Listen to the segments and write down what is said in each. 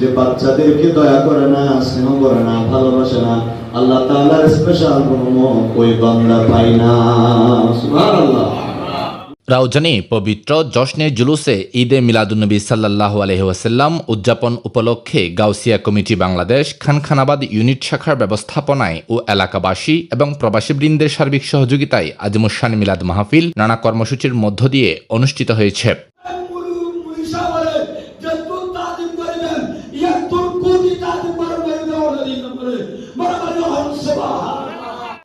যে বাচ্চাদেরকে দয়া করে না, স্নেহ করে না, ভালোবাসে না, আল্লাহ তাআলার স্পেশাল ওই বান্দা পাই না। সুবহানাল্লাহ। রাউজানে পবিত্র জশ্নে জুলুসে ঈদে মিলাদুন্নবী সাল্লাহ আলহিহাসাল্লাম উদযাপন উপলক্ষে গাউসিয়া কমিটি বাংলাদেশ, খানখানাবাদ ইউনিট শাখার ব্যবস্থাপনায় ও এলাকাবাসী এবং প্রবাসীবৃন্দের সার্বিক সহযোগিতায় আজমুসান মিলাদ মাহফিল নানা কর্মসূচির মধ্য দিয়ে অনুষ্ঠিত হয়েছে।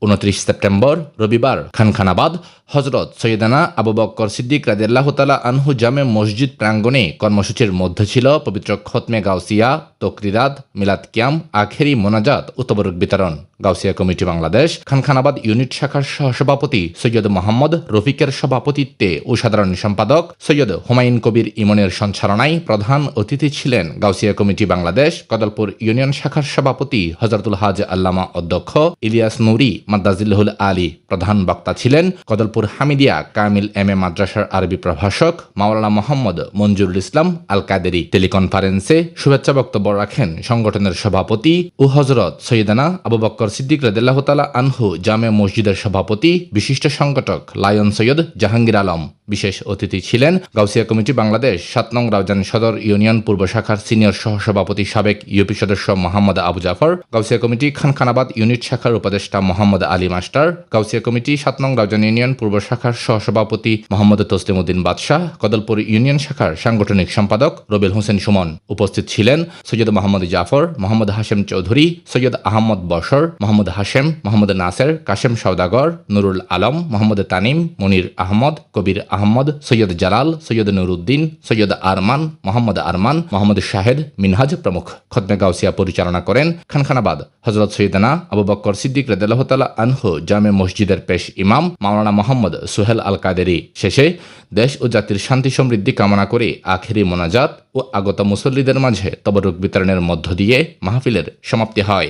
উনত্রিশ সেপ্টেম্বর রবিবার খানখানাবাদ, হজরত সৈয়দানা আবু বক্কর সিদ্দিক রাজিয়াল্লাহ তালা আনহু জামে মসজিদ প্রাঙ্গণে কর্মসূচির মধ্যে ছিল পবিত্র খতমে গাউসিয়া তকরিরাদ মিলাদ কিয়াম, আখেরি মোনাজাত ও বিতরণ। গাউসিয়া কমিটি বাংলাদেশ, খানখানাবাদ ইউনিট শাখার সহসভাপতি সৈয়দ মোহাম্মদ রফিকের সভাপতিত্বে ও সাধারণ সম্পাদক সৈয়দ হুমায়ুন কবির ইমনের সঞ্চালনায় প্রধান অতিথি ছিলেন গাউসিয়া কমিটি বাংলাদেশ, কদলপুর ইউনিয়ন শাখার সভাপতি হজরতুল হাজ আল্লামা অধ্যক্ষ, ইলিয়াস নুরি মাদ্দাজিল্লাহুল আলী প্রধান বক্তা ছিলেন, কদলপুর হামিদিয়া কামিল এম এ মাদ্রাসার আরবি প্রভাষক মাওলানা মোহাম্মদ মঞ্জুরুল ইসলাম আল কাদেরি টেলিকনফারেন্সে শুভেচ্ছা বক্তব্য রাখেন সংগঠনের সভাপতি ও হজরত সৈয়দানা আবু বক্কর সিদ্দিক রদাল্লাহ তালা আনহু, জামে মসজিদের সভাপতি, বিশিষ্ট সংগঠক লায়ন সৈয়দ জাহাঙ্গীর আলম। বিশেষ অতিথি ছিলেন গাউসিয়া কমিটি বাংলাদেশ, সাত নং রাউজান সদর ইউনিয়ন পূর্ব শাখার সিনিয়র সহসভাপতি সাবেক ইউপি সদস্য মোহাম্মদ আবু জাফর, গাউসিয়া কমিটি খানখানাবাদ ইউনিট শাখার উপদেষ্টা মোহাম্মদ আলী মাস্টার, গাউসিয়া কমিটি সাত নং রাউজান ইউনিয়ন পূর্ব শাখার সহসভাপতি মোহাম্মদ তসলিমুদ্দিন বাদশাহ, কদলপুর ইউনিয়ন শাখার সাংগঠনিক সম্পাদক রবেল হোসেন সুমন। উপস্থিত ছিলেন সৈয়দ মোহাম্মদ জাফর, মোহাম্মদ হাশেম চৌধুরী, সৈয়দ আহমদ বশর মোহাম্মদ হাশেম, মোহাম্মদ নাসের, কাশেম সওদাগর, নুরুল আলম, মোহাম্মদ তানিম, মনির আহমদ, কবির আহমদ, সৈয়দ জালাল, সৈয়দ নুরুদ্দিন, সৈয়দ আরমান, মোহাম্মদ আরমান, মোহাম্মদ শাহেদ মিনহাজ প্রমুখ। খতমে গাউসিয়া পরিচালনা করেন খানখানাবাদ। হজরত সৈয়দনা আবু বক্কর সিদ্দিক রেদাল্লাহতালা আনহু, জামে মসজিদের পেশ ইমাম, মাওলানা মোহাম্মদ সোহেল আল কাদেরি শেষে দেশ ও জাতির শান্তি সমৃদ্ধি কামনা করে আখেরি মোনাজাত ও আগত মুসল্লিদের মাঝে তবরুক বিতরণের মধ্য দিয়ে মাহফিলের সমাপ্তি হয়।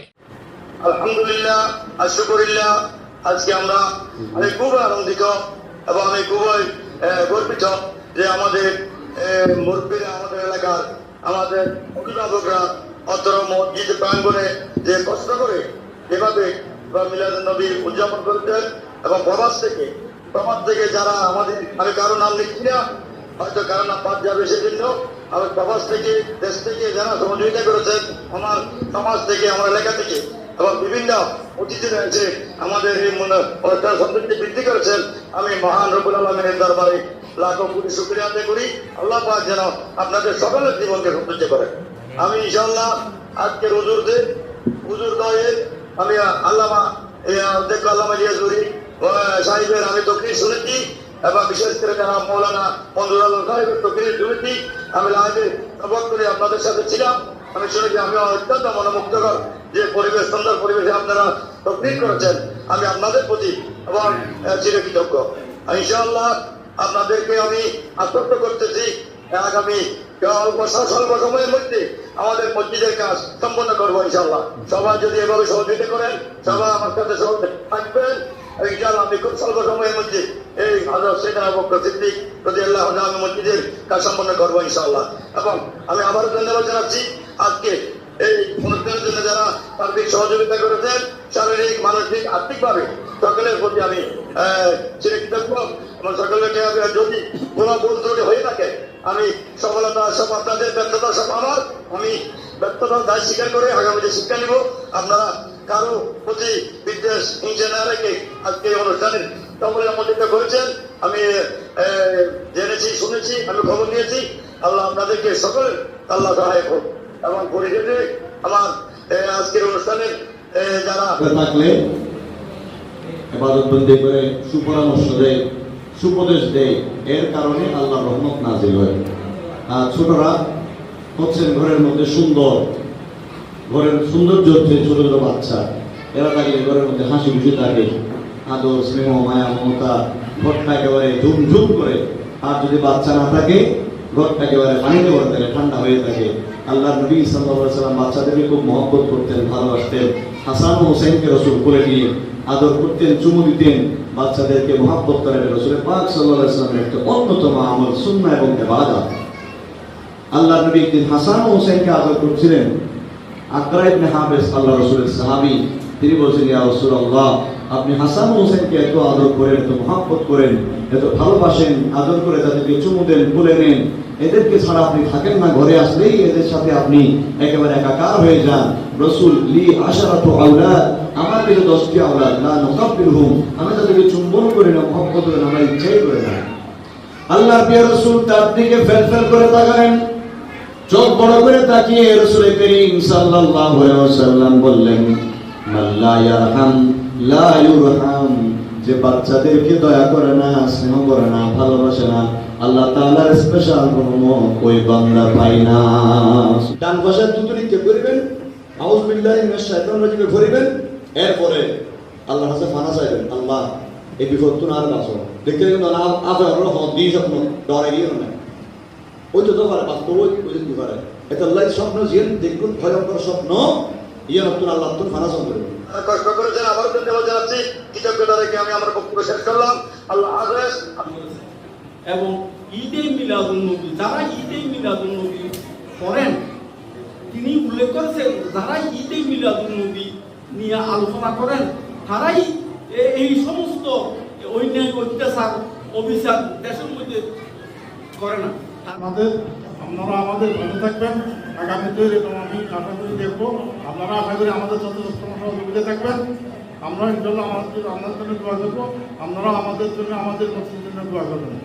আলহামদুলিল্লাহ আর শুকরিল্লাহ আজকে আমরা আমি খুবই আনন্দিত এবং আমি খুবই গর্বিত যে আমাদের মুরব্বীরা আমাদের এলাকার আমাদের অভিভাবকরা অতর মসজিদ প্রাঙ্গণে যে কষ্ট করে যেভাবে মিলাদ নবী উদযাপন করতেন এবং প্রবাস থেকে প্রবাস থেকে যারা আমাদের, আমি কারও নাম লিখছি না, হয়তো কারও নাম বাদ যাবে সেজন্য, আমি প্রবাস থেকে, দেশ থেকে যারা সহযোগিতা করেছেন, আমার সমাজ থেকে, আমার এলাকা থেকে এবং বিভিন্ন অতিথি রয়েছে আমাদের এই মনে সমৃদ্ধি বৃদ্ধি করেছেন। আমি মহান রবুল আলমের দরবারে লাখো কোটি শুক্রিয়া আদায় করি। আল্লাহ পাক যেন আপনাদের সকলের জীবনকে সৌন্দর্য করেন আমি ইনশাল্লাহ আজকের হুজুরদের, হুজুর দয়ে আমি আল্লামা অধ্যক্ষ আল্লামা রিয়াজুরি সাহেবের আমি তকরির শুনেছি এবং বিশেষ করে যারা মৌলানা মঞ্জুর আলম সাহেবের তকরির শুনেছি। আমি লাইভে সবক করে আপনাদের সাথে ছিলাম। আমি শুনেছি আমি অত্যন্ত মনোমুগ্ধকর যে পরিবেশ, সুন্দর পরিবেশে আপনারা তকরির করেছেন। আমি আপনাদের প্রতি এবং চিরকৃতজ্ঞ। ইনশাআল্লাহ আপনাদেরকে আমি আশ্বস্ত করতেছি আগামী অল্প স্বল্প সময়ের মধ্যে আমাদের মসজিদের কাজ সম্পন্ন করব ইনশাল্লাহ সবাই যদি এভাবে সহযোগিতা করেন, সবাই আমার সাথে থাকবেন। ইনশাল্লাহ আমি খুব স্বল্প সময়ের মধ্যে এই হাজার সেখানে বক্র সিদ্দিক প্রতি আল্লাহ আমি মসজিদের কাজ সম্পন্ন করব ইনশাল্লাহ এবং আমি আবারও ধন্যবাদ জানাচ্ছি। আজকে এই অনুষ্ঠানের জন্য যারা সার্বিক সহযোগিতা করেছেন শারীরিক মানসিক আর্থিকভাবে সকলের প্রতি আমি আহ, চিরকৃতজ্ঞ এবং সকলকে যদি কোনো ভুল ত্রুটি হয়ে থাকে আমি সফলতা সব আপনাদের ব্যর্থতা সব আমার। আমি ব্যর্থতার দায় স্বীকার করে আগামীতে শিক্ষা নিব আপনারা কারও প্রতি বিদ্বেষ রেখে আজকে এই অনুষ্ঠানের সকলে আমন্ত্রিত করেছেন। আমি জেনেছি শুনেছি আমি খবর নিয়েছি। আল্লাহ আপনাদেরকে সকল আল্লাহ সহায়ক হোক। এবং পরিশেষে আমার আজকের অনুষ্ঠানের যারা থাকলে এবাদতবন্দি করে সুপরামর্শ দেয়, সুপদেশ দেয়, এর কারণে আল্লাহ রহমত নাজিল হয়। আর ছোটরা হচ্ছেন ঘরের মধ্যে সুন্দর, ঘরের সৌন্দর্য হচ্ছে ছোট ছোট বাচ্চা। এরা থাকলে ঘরের মধ্যে হাসি খুশি থাকে, আদর, স্নেহ, মায়া, মমতা ঘরটা একেবারে ঝুমঝুম করে। আর যদি বাচ্চা না থাকে ঘরটা একেবারে পানিতে ভরে থাকে, ঠান্ডা হয়ে থাকে। আল্লাহ নবী সাল্লাম বাচ্চাদেরকে খুব মহব্বত করতেন, ভালোবাসতেন। হাসান হোসেনকে রসুল করে নিয়ে আদর করতেন, চুমু দিতেন, বাচ্চাদেরকে মহাব্বত করেন রসুলের পাক সাল্লাহ সাল্লামের একটা অন্যতম আমল সুন্না এবং এবাদত আল্লাহ নবী একদিন হাসান হোসেনকে আদর করছিলেন। আকরা হাফেজ আল্লাহ রসুলের সাহাবি, তিনি বলছেন, ইয়া রাসূলুল্লাহ আপনি হাসান হোসেনকে এত আদর করেন, এত মহাব্বত করেন, এত ভালোবাসেন, আদর করে তাদেরকে চুমু দেন তুলে নেন এদেরকে ছাড়া আপনি থাকেন না, ঘরে আসলেই এদের সাথে আপনি একেবারে একাকার হয়ে যান। রসুল, লি আশারাতু আওলাদ, আমার কিছু দশটি আওলাদ না নুকাব্বিরহুম আমি তাদেরকে চুম্বন করি না মহব্বত করি না আমরা ইচ্ছাই করে না। আল্লাহ প্রিয় রসুল তার দিকে ফেল ফেল করে তাকালেন। চোখ বড় করে তাকিয়ে রসুল করিম সাল্লাল্লাহু আলাইহি ওয়াসাল্লাম বললেন মাল্লা ইয়ারহাম যে বাচ্চাদেরকে দয়া করে না, স্নেহ করে না, ভালোবাসে না, আল্লাহ তাআলার স্পেশাল কোনো ওই বান্দা না। ডান পাশে দুটো নিক্ষেপ করিবেন আউজ ভরিবেন, এরপরে ফানা চাইবেন, আল্লাহ, এই বিপদ তো আর বাঁচো দেখতে কিন্তু হদ দিয়ে স্বপ্ন না ওই তো তো পারে বাস্তব ওই ওই পারে। এটা আল্লাহ স্বপ্ন, জিয়ান দেখুন, ভয়ঙ্কর স্বপ্ন। ইয়ে নতুন আল্লাহ তুন ফানা চন্দ্র কষ্ট করেছেন আবার ধন্যবাদ জানাচ্ছি কৃতজ্ঞতা রেখে আমি আমার বক্তব্য শেষ করলাম। আল্লাহ হাফেজ। এবং ঈদে মিলাদুল নবী যারা ঈদে মিলাদুল নবী করেন তিনি উল্লেখ করেছেন যারা ঈদে মিলাদুল নবী নিয়ে আলোচনা করেন তারাই এই সমস্ত অন্যায় অত্যাচার অবিচার দেশের মধ্যে করে না। আমাদের আপনারা আমাদের ভালো থাকবেন। আগামীতে এরকম আমি আশা করি দেখবো আপনারা আশা করি আমাদের যথেষ্ট সহযোগিতা থাকবেন আমরা ইনশাল্লাহ আমাদের আপনাদের জন্য দোয়া করবো আপনারা আমাদের জন্য আমাদের নতুন জন্য দোয়া করবেন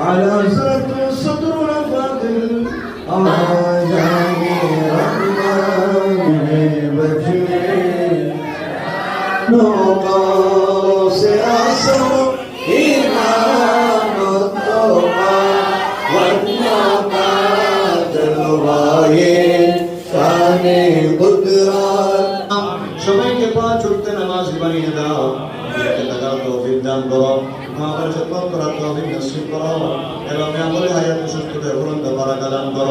على زاد صدر الفاضل آجاني رحمن بجني نوقا সামনে কুদরাত সবাইকে পাঁচ উঠতে নামাজ বানিয়ে দাও। লাগাও তৌফিক দান করো। মহাভারত করার তৌফিক নসিব করো। এবং আমলে হায়াত সুস্থতা অবলম্বন করা দান করো।